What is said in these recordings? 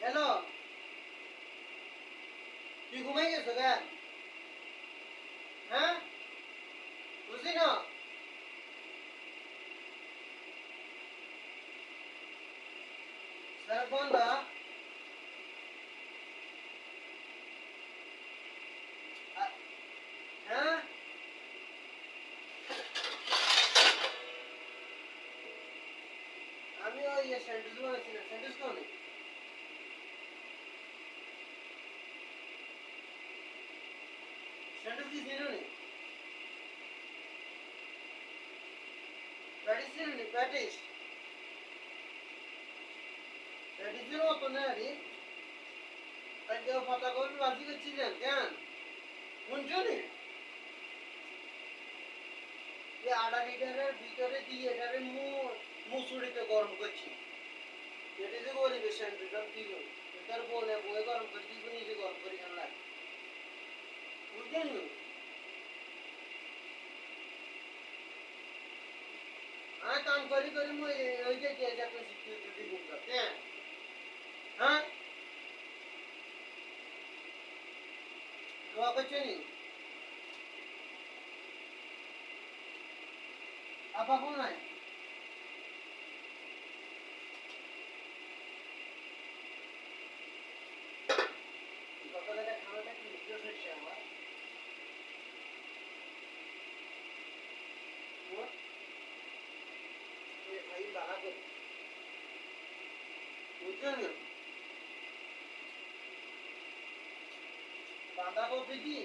Hello তুই ঘুমাই গেছো কেন হ্যাঁ? বুঝলি না? স্যার আ- হ্যাঁ? আমি ওই স্যান্ডউইচ খাও নাকি স্যান্ডউইচ কি ছিল শুনছো নি আড়া লিটারের ভিতরে দিয়ে এটারে মু মুসুড়িতে গরম করছি এটা যে গরিবের স্যান্ডউইচ আমি বলে গরম করে দিব নিজে গরম করি কেন লাগে বুঝলেন না আমি কাম করি করি মই ওই যে কে যাতে সিকিউরিটি রুম করতে হ্যাঁ হ্যাঁ দোয়া করছে নি আপা কোন নাই বাঁধাকপি কি?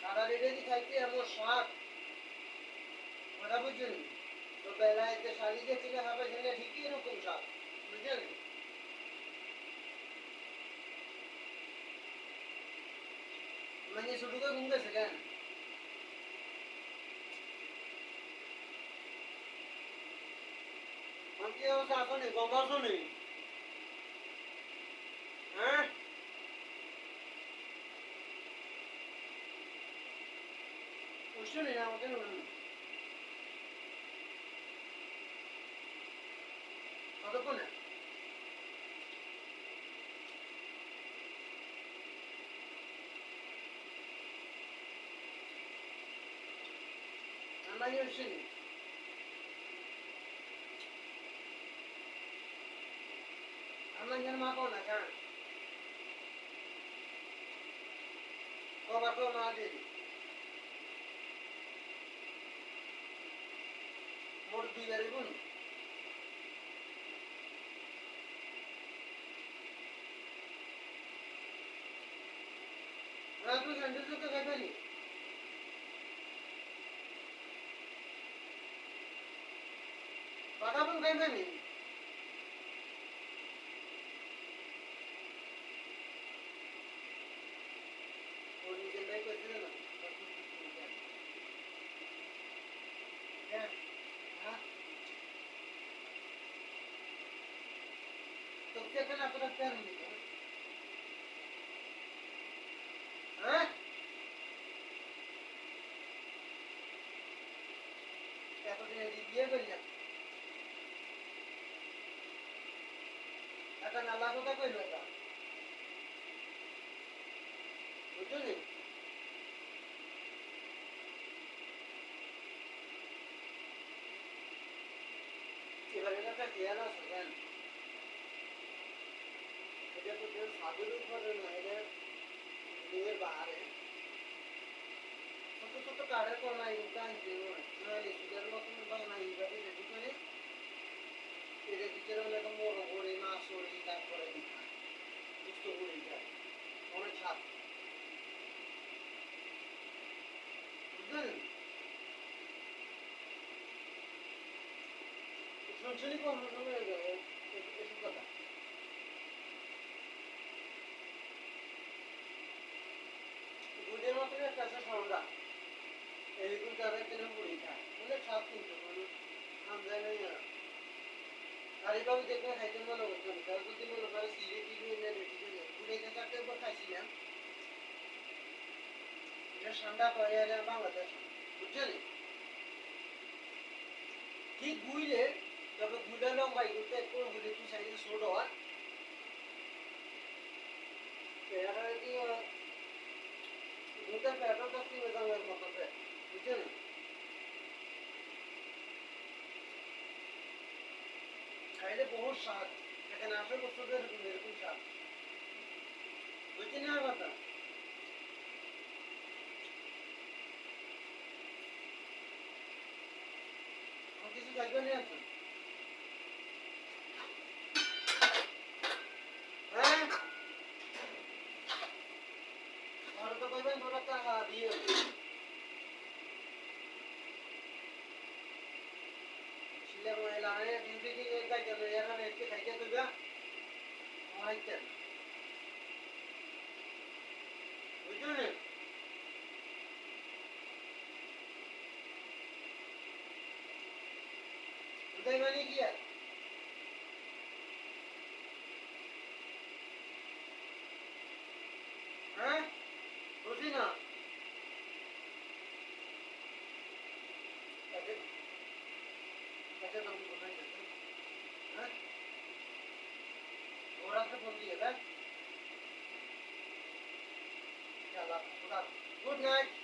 সাদা রেডে খাইতে শাক কথা বুঝছেন তো বেলায় শালিকে চিনে খাবে সেটা এরকম শাক বুঝছেন মানে শুধু কেন? কি অবস্থা? আসনি হ্যাঁ বুঝছনি না আমাকে কতক্ষণে আমরা আসছিনি আমরা যেন মা কোন না কেন কবার তো মা দিয়ে দিই মোট দুই বারে গুণ না তুই স্যান্ডেল তো খাইবে নি বাদাম খাইবে নি ওর নিজের ভাই কইছিল না হ্যাঁ হ্যাঁ এখানে আপনার নিতে হ্যাঁ এতদিন বিয়ে করলাম এটা বুঝলি এবার এটা সাধুর উৎপাদন হয় না নিজের বাহারে ছোট তারপরে সুস্থ করে যায় অনেক স্বাদ হয়ে যাবে একটা আছে সরলা এইগুলো তাদের কেন পুড়ি খায় অনেক স্বাদ কিন্তু আমদানি নেই আর আর এইভাবে খাইতে করতাম তার যদি করে সিরে টিভি এনে রেডি ঘুরে ঠান্ডা একটু সাইজে ছোট হয় দুধের পেয়ারটা তো কি বেজামের মতো পেট বুঝছেন? খাইলে বহুত স্বাদ, এখানে আশে বছরের এরকম স্বাদ। বুঝছেন আর কথা? কিছু থাকবে না এখন হ্যাঁ আর তো কইবেন তোরা টাকা দিয়ে শিলে মহিলা আনে ডিউটি কি যাই কেন এরা একটু খাইতে দিবা আইতেন বুঝলেন উদয় মানে কি আর হ্যাঁ বুঝি না আচ্ছা আচ্ছা তুমি কোথায় যাচ্ছ হ্যাঁ ওরা তো ফোন দিয়ে দেয় চলো গুড নাইট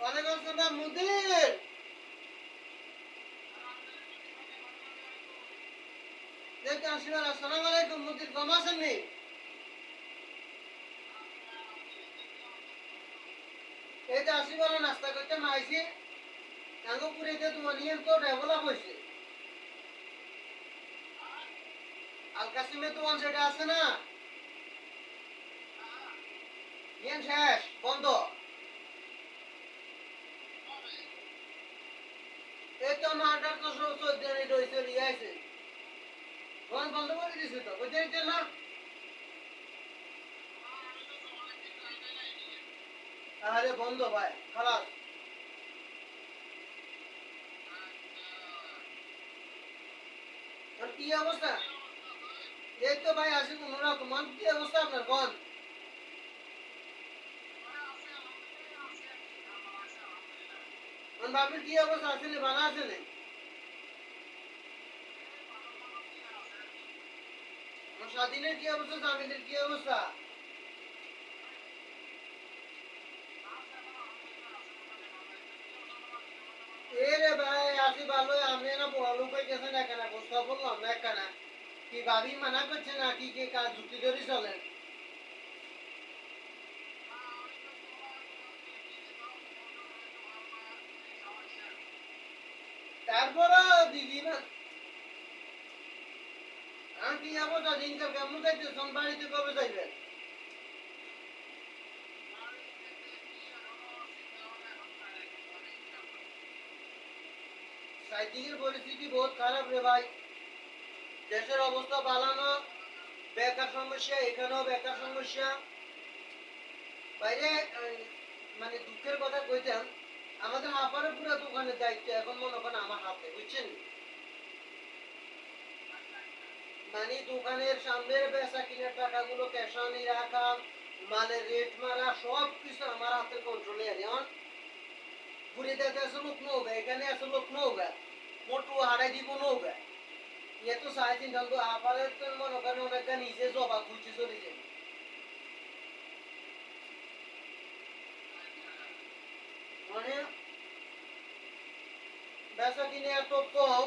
ওয়ালাইকুম আসসালাম মুদির। যে নাস্তা করতে মাইছি তাঙ্গ পুরিতে তোমার নিয়ে তো ডেভেলপ হয়েছে আল কাসিমে তোমার যেটা আছে না? শেষ, বন্ধ এই তো মাটার তো সব চোদ্দ দিন রয়েছে নিয়ে আছে ফোন বন্ধ করে দিছি তো, বুঝতে না? আরে বন্ধ ভাই কি অবস্থা? এই তো ভাই আসি কোন রকম কি অবস্থা আপনার, বল। কি ভাই ভালো আপনি না বড় কি ভাবি মানা করছে না? কি কি কাজ যুক্তি ধরে চলেন তারপরে দিদি না আমি কি পরিস্থিতি বহুত খারাপ রে ভাই। দেশের অবস্থা বালানো বেকার সমস্যা, এখানেও বেকার সমস্যা। বাইরে মানে দুঃখের কথা কইতাম, আমাদের আপারে পুরো দোকানের দায়িত্ব এখন মনে করেন আমার হাতে, বুঝছেন? মানে দোকানের সামনের বেচা কিনার টাকাগুলো ক্যাশানি রাখা, মালের রেট মারা সব কিছু আমার হাতে কন্ট্রোলে আছে। এখন বুড়িদাতে আছে লোক নৌকা এখানে আছে লোক নৌকা মোটু হারাই দিব নৌকা ইয়ে তো সাড়ে তিন ঘণ্টা আপারে মনে করেন অনেকটা নিজে জবা খুঁজছে চলে যাবে। মানে বেচা কিনে এত কম।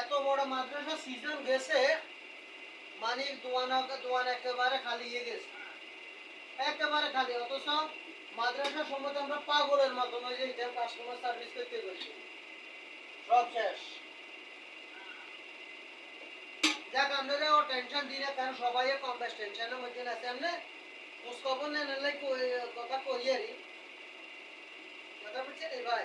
এত বড় মাদ্রাসা সিজন গেছে মানে দোয়ান দোয়ান একেবারে খালি হয়ে গেছে। একেবারে খালি, অথচ মাদ্রাসা সম্বন্ধে আমরা পাগলের মতন যে কাস্টমার সার্ভিস করতে করছি সব শেষ। যাক আপনারা ও টেনশন দিলে কারণ সবাই কম বেশ টেনশনের মধ্যে আছে এমনি খোঁজ খবর নেন কথা কইয়ারি কথা বলছেন এই ভাই।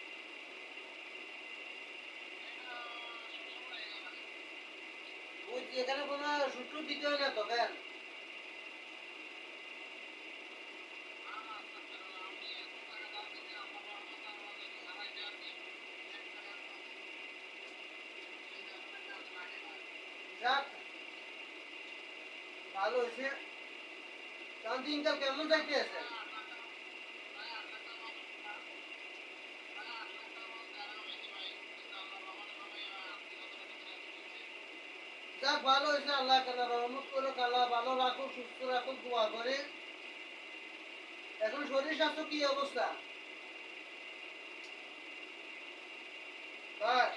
এখানে কোনো সূত্র দিতে হয় না তো যাক ভালো হয়েছে। কেমন যাইতে আছে হয়েছে, আল্লাহ তালা রহমত করে আল্লাহ ভালো রাখুক, সুস্থ রাখুক, দোয়া করে। এখন শরীর স্বাস্থ্য কি অবস্থা? হ্যাঁ।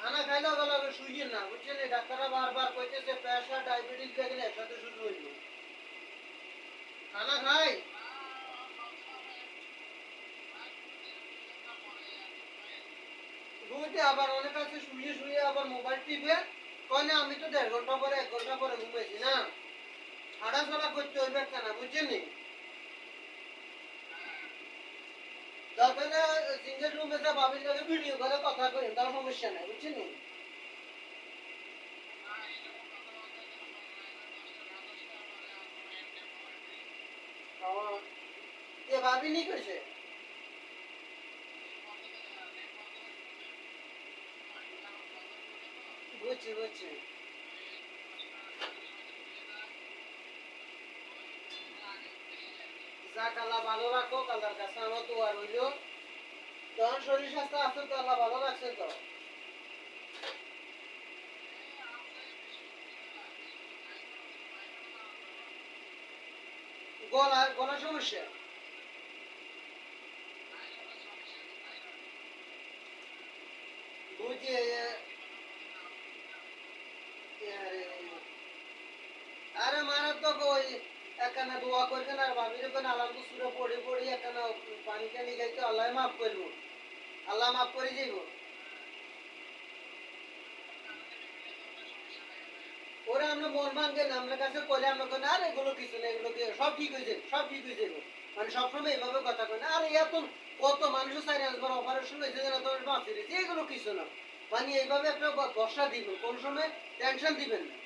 খানা খাইলেও গেলে শুইয়ে না, বুঝছেন? ডাক্তাররা বারবার কইতেছে, প্রেশার, ডায়াবেটিস দেখলে একসাথে শুরু হইল। খানা খাই? ঘুমিতে আবার অনেক আছে, শুয়ে শুয়ে আবার মোবাইল টিপে। কয় না আমি তো দেড় ঘণ্টা পরে, এক ঘণ্টা পরে ঘুমাইছি না। হাঁটাচলা করতে হইবে কেনা বুঝছেন দরকার সিঙ্গেল কইছে? বুঝছি বুঝছি শরীর স্বাস্থ্য আছে গলা গলা সমস্যা? বুঝছি এ- এ- আরে মারাত্মক ওই একখানা দোয়া আর সুরে পড়ে একখানা পানি আল্লাহ মাফ আল্লাহ মাফ করে যাইব। ওরা আমরা মন আপনার কাছে কইলে আমরা আর এগুলো কিছু না, এগুলো সব ঠিক সব ঠিক। মানে সবসময় এইভাবে কথা কয় না, আর এত, কত মানুষের চারি অপারেশন হয়েছে যেন তোমার এগুলো কিছু না। মানে এইভাবে একটা দিবেন, কোন সময় টেনশন দিবেন না।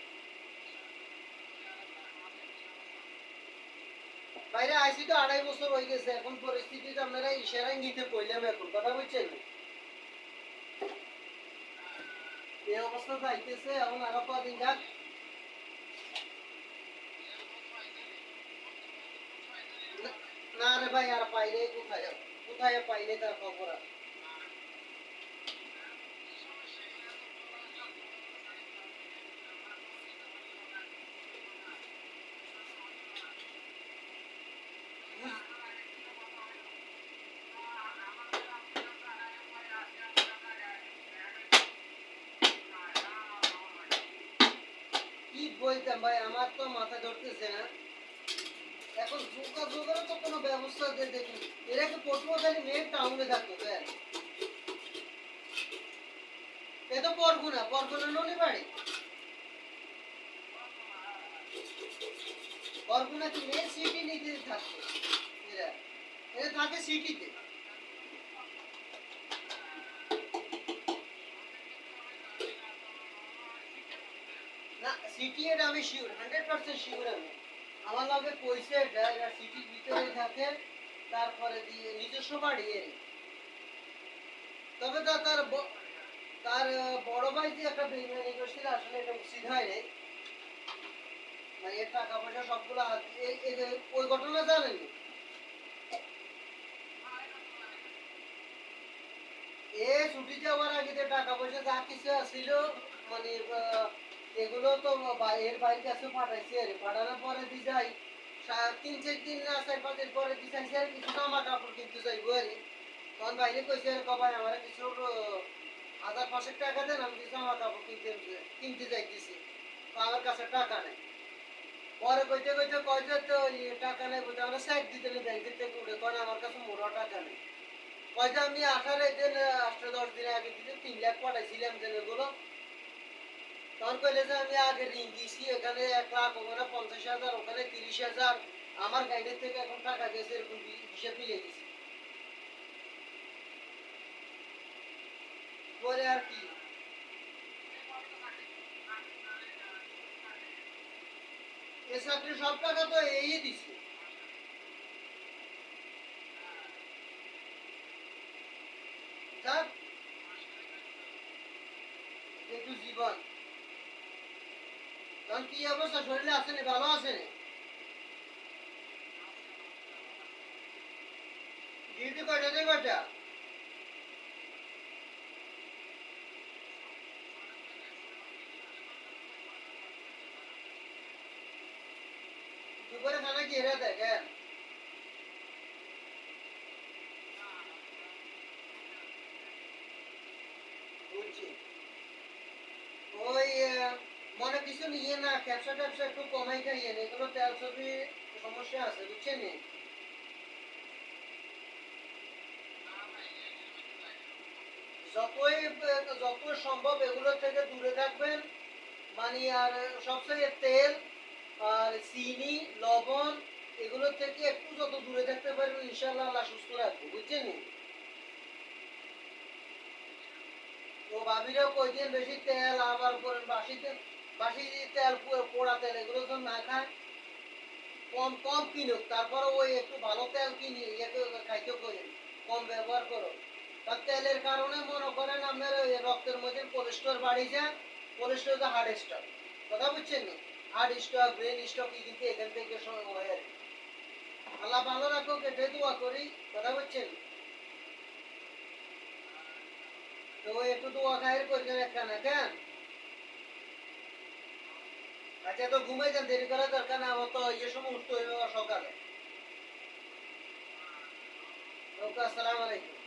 আইসি তো আড়াই বছর হয়ে গেছে, এখন পরিস্থিতিতে আপনারা কইলাম এখন, কথা এই অবস্থা যাইতেছে, এখন আরও কদিন যাক। না- রে ভাই, আর পাইলে কোথায় কোথায় পাইলে তার খবর আর বলতাম, ভাই, আমার তো মাথা ধরতেছে না। এখন যোগাযোগেরও তো কোনো ব্যবস্থা দে, দেখি। এরা কি পটুয়াখালী মেয়ে টাউনে থাকতো এ তো পরগুনা পরগুনা ননি বাড়ি। পরগুনা কি মেয়ে সিটি নিতে থাকতো? এরা এরা থাকে সিটিতে না সিটি এটা আমি শিওর হান্ড্রেড পার্সেন্ট শিওর আমি। আমার লগে কইছে এটা, এরা সিটির ভিতরে থাকে, তারপরে দিয়ে নিজস্ব বাড়ি তবে তা তার তার বড় ভাই যে একটা বেইমানি করছিল আসলে এটা উচিত হয় নাই। মানে এর টাকা পয়সা সবগুলো ওই ঘটনা জানেন? এ ছুটি যাওয়ার আগে টাকা পয়সা যা কিছু আছিল মানে এগুলো তো এর বাড়ির কাছে পাঠাইছে আর পাঠানোর পরে দি যাই। তিন, চার দিন না, চার, পাঁচ দিন পরে দি চাইছে আর কিছু জামা কাপড় কিনতে যাইব আর তখন বাইরে কইছে আর কবাই আমার কিছু হাজার পাঁচেক টাকা দেন, আমি কিছু জামা কাপড় কিনতে কিনতে যাইতেছি। তো আমার কাছে টাকা নেই। পরে কইতে কইতে যে, তো ইয়ে টাকা নেই বলতে, আমরা সাইড দিতে ব্যাংকের থেকে উঠে কয় আমার কাছে মোড়া টাকা নেই। কয় যে, আমি আঠারো দিন আঠারো দশ দিন আগে দিতে তিন লাখ পাঠাইছিলাম যে এগুলো। তখন কইলে যে আমি আগে ঋণ দিছি এখানে এক লাখ ওখানে পঞ্চাশ হাজার, ওখানে তিরিশ হাজার। আমার গাইডের থেকে এখন টাকা গেছে, এরকম হিসেব মিলিয়ে দিছি পরে আর কি? এ চাকরি সব টাকা তো এই দিছে। যাক একটু জীবন তখন কি অবস্থা? শরীরে আছে না? ভালো আছে না? ডিউটি কয়টা? থেকে কয়টা দুপুরে খানা কি? এরা দেখেন বুঝছি ওই আহ, মনে কিছু নিয়ে ক্যাপসা ট্যাপসা একটু কমাই খাইয়েন এগুলো তেল ছবি সমস্যা আছে, বুঝছেন যতই যত সম্ভব এগুলো থেকে দূরে থাকবেন। মানে আর সবচেয়ে তেল আর চিনি, লবণ এগুলো থেকে একটু যত দূরে থাকতে পারবেন ইনশাল্লাহ আল্লাহ সুস্থ রাখব, বুঝছেন? তো ভাবিরাও কইছেন বেশি তেল আবার করেন, বাসি তেল? বাসি তেল পোড়া তেল, এগুলো তো না খায়। কম কম কিনুক, তারপরে ওই একটু ভালো তেল কিনি ইয়েকে খাইতে করেন কম ব্যবহার করো। তার তেলের কারণে মনে করেন আপনার রক্তের মধ্যে কোলেস্ট্রল বাড়ি যায় কোলেস্ট্রল যে হার্ট স্ট্রোক কথা বুঝছেন নি? হার্ট স্ট্রোক ব্রেন স্ট্রোক কিন্তু এখান থেকে হয় আর আল্লাহ ভালো রাখুক, এটাই দোয়া করি, কথা বুঝছেন? তো একটু দোয়া খায়ের করছেন একখানা, কেন? আচ্ছা তো ঘুমাই যান, দেরি করার দরকার না আমার তো ইয়ে সময় উঠতে হবে সকালে। ওকে, আসসালামু আলাইকুম।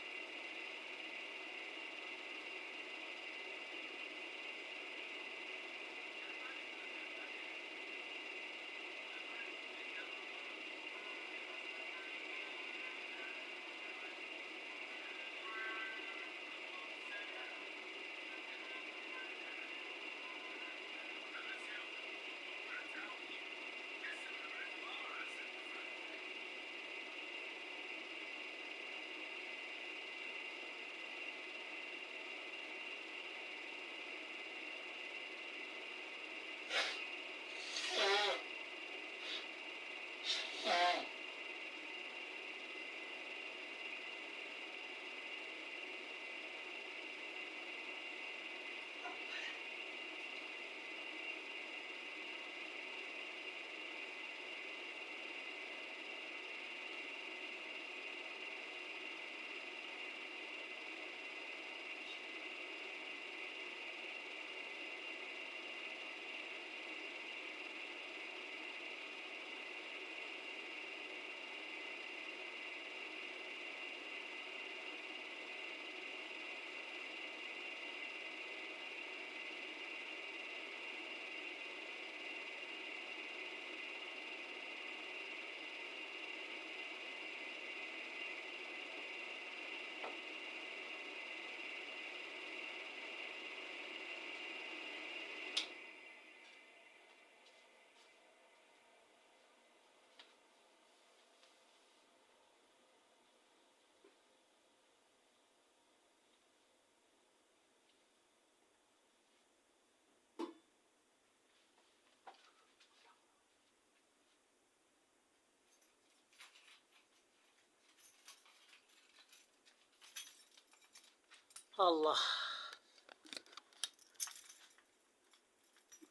Allah.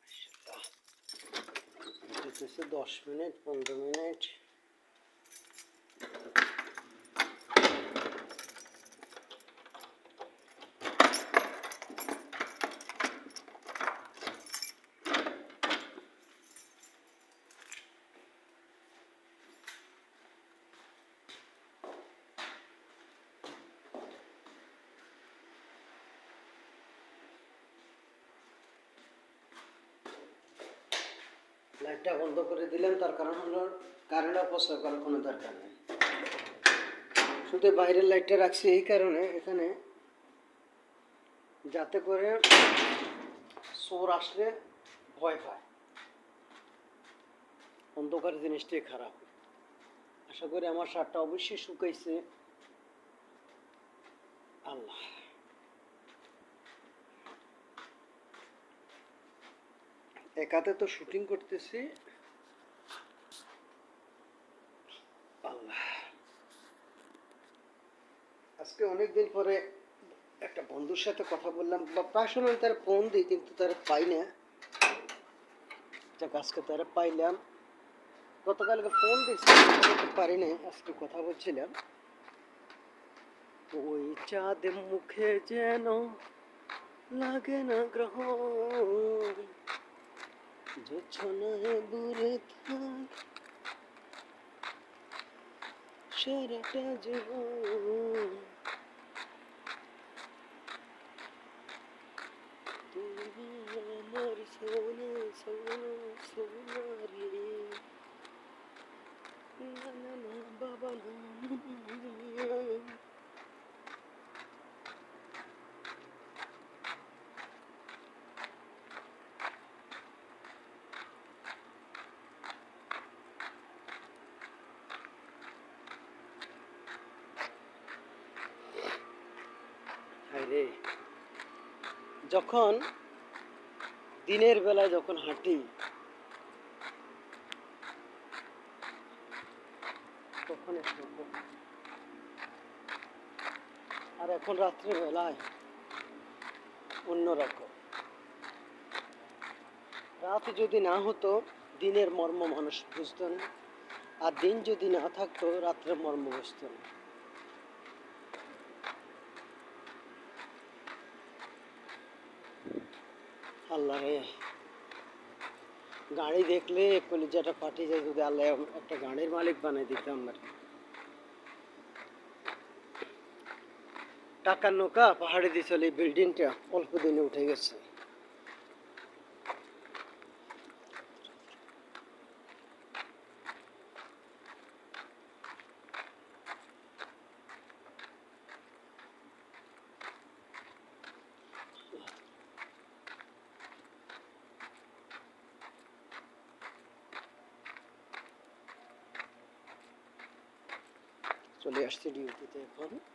Şurada. Ötesi doş minut, bundu minut. লাইটটা বন্ধ করে দিলাম, তার কারণ হলো কারেন্ট অপচয় করার কোনো দরকার নেই। শুধু বাইরের লাইটটা রাখছি এই কারণে এখানে যাতে করে চোর আসলে ভয় পায়। অন্ধকার জিনিসটাই খারাপ। আশা করি আমার শার্টটা অবশ্যই শুকাইছে। আল্লাহ। একাতে তো শুটিং করতেছি। আল্লাহ। আজকে অনেকদিন পরে একটা বন্ধুর সাথে কথা বললাম। বা প্রায় সময় তার ফোন দিই, কিন্তু তারা পাই না। যাক, আজকে তারা পাইলাম। গতকালকে ফোন দিয়েছি পারি না আজকে কথা বলছিলাম। ওই চাঁদ মুখে যেন লাগে না গ্রহ জোছনায় দূরে থাক সারাটা জীবন তুমি আমার সোনা সোনা সোনা রে না না বাবা না রে যখন দিনের বেলায় যখন হাঁটি, তখন আর এখন রাত্রে বেলায় অন্যরকম রাত যদি না হতো, দিনের মর্ম মানুষ বুঝত না। আর দিন যদি না থাকতো রাত্রে মর্ম বুঝত না। আল্লাহ রে। গাড়ি দেখলে কলিজাটা পাঠিয়ে যায়, যদি আল্লাহ একটা গাড়ির মালিক বানাই দিতাম আমার। টাকার নৌকা পাহাড়ে দিয়ে চলে বিল্ডিংটা অল্প দিনে উঠে গেছে। চলে আসছে